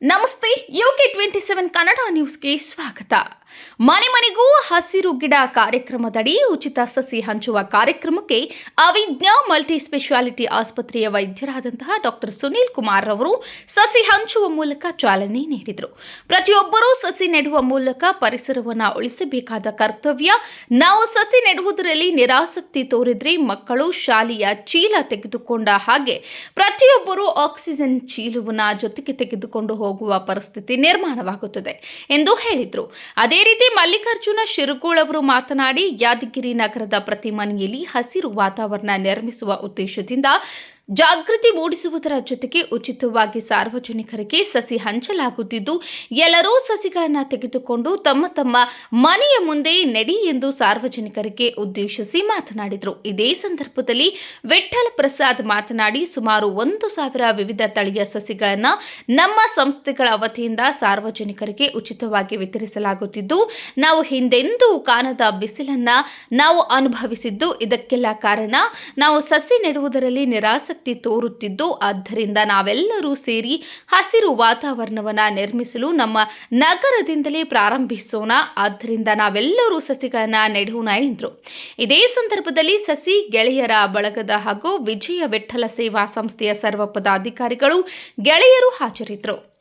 Namaste! ನಮಸ್ತೆ UK twenty seven Kannada ನ್ಯೂಸ್ಗೆ ಸ್ವಾಗತ. ಮನೆ ಮನೆಗೂ ಹಸಿರು ಗಿಡ ಕಾರ್ಯಕ್ರಮದಡಿ ಉಚಿತ ಸಸಿ ಹಂಚುವ ಕಾರ್ಯಕ್ರಮಕ್ಕೆ ಅವಿಜ್ಞಾ ಮಲ್ಟಿ ಸ್ಪೆಷಾಲಿಟಿ ಆಸ್ಪತ್ರೆಯ ವೈದ್ಯರಾದಂತಹ ಡಾಕ್ಟರ್ ಸುನೀಲ್ ಕುಮಾರ್ ಅವರು ಸಸಿ ಹಂಚುವ ಮೂಲಕ ಚಾಲನೆ ನೀಡಿದರು. ಪ್ರತಿಯೊಬ್ಬರೂ ಸಸಿ ನೆಡುವ ಮೂಲಕ ಪರಿಸರವನ್ನು ಉಳಿಸಬೇಕಾದ ಕರ್ತವ್ಯ. ನಾವು ಸಸಿ ನೆಡುವುದರಲ್ಲಿ ನಿರಾಸಕ್ತಿ ತೋರಿದ್ರೆ ಮಕ್ಕಳು ಶಾಲೆಯ ಚೀಲ ತೆಗೆದುಕೊಂಡ ಹಾಗೆ ಪ್ರತಿಯೊಬ್ಬರೂ ಆಕ್ಸಿಜನ್ ಚೀಲವನ್ನು ಜೊತೆಗೆ ತೆಗೆದುಕೊಂಡು ಹೋಗುವ ಪರಿಸ್ಥಿತಿ ನಿರ್ಮಾಣವಾಗುತ್ತದೆ ಎಂದು ಹೇಳಿದರು. ಅದೇ ರೀತಿ ಮಲ್ಲಿಕಾರ್ಜುನ ಶಿರಗೋಳ್ ಅವರು ಮಾತನಾಡಿ ಯಾದಗಿರಿ ನಗರದ ಪ್ರತಿ ಮನೆಯಲ್ಲಿ ಹಸಿರು ವಾತಾವರಣ ನಿರ್ಮಿಸುವ ಉದ್ದೇಶದಿಂದ ಜಾಗೃತಿ ಮೂಡಿಸುವುದರ ಜೊತೆಗೆ ಉಚಿತವಾಗಿ ಸಾರ್ವಜನಿಕರಿಗೆ ಸಸಿ ಹಂಚಲಾಗುತ್ತಿದ್ದು, ಎಲ್ಲರೂ ಸಸಿಗಳನ್ನು ತೆಗೆದುಕೊಂಡು ತಮ್ಮ ತಮ್ಮ ಮನೆಯ ಮುಂದೆ ನೆಡಿ ಎಂದು ಸಾರ್ವಜನಿಕರಿಗೆ ಉದ್ದೇಶಿಸಿ ಮಾತನಾಡಿದರು. ಇದೇ ಸಂದರ್ಭದಲ್ಲಿ ವಿಠಲ್ ಪ್ರಸಾದ್ ಮಾತನಾಡಿ, ಸುಮಾರು ಒಂದು ಸಾವಿರ ವಿವಿಧ ತಳಿಯ ಸಸಿಗಳನ್ನು ನಮ್ಮ ಸಂಸ್ಥೆಗಳ ವತಿಯಿಂದ ಸಾರ್ವಜನಿಕರಿಗೆ ಉಚಿತವಾಗಿ ವಿತರಿಸಲಾಗುತ್ತಿದ್ದು, ನಾವು ಹಿಂದೆಂದೂ ಕಾಣದ ಬಿಸಿಲನ್ನು ನಾವು ಅನುಭವಿಸಿದ್ದು ಇದಕ್ಕೆಲ್ಲ ಕಾರಣ, ನಾವು ಸಸಿ ನೆಡುವುದರಲ್ಲಿ ನಿರಾಸಕ್ತಿ ತೋರುತ್ತಿದ್ದು, ಆದ್ದರಿಂದ ನಾವೆಲ್ಲರೂ ಸೇರಿ ಹಸಿರು ವಾತಾವರಣವನ್ನು ನಿರ್ಮಿಸಲು ನಮ್ಮ ನಗರದಿಂದಲೇ ಪ್ರಾರಂಭಿಸೋಣ. ಆದ್ದರಿಂದ ನಾವೆಲ್ಲರೂ ಸಸಿಗಳನ್ನು ನೆಡೋಣ ಎಂದರು. ಇದೇ ಸಂದರ್ಭದಲ್ಲಿ ಸಸಿ ಗೆಳೆಯರ ಬಳಗದ ಹಾಗೂ ವಿಜಯ ವಿಠಲ ಸೇವಾ ಸಂಸ್ಥೆಯ ಸರ್ವ ಪದಾಧಿಕಾರಿಗಳು ಗೆಳೆಯರು ಹಾಜರಿದ್ದರು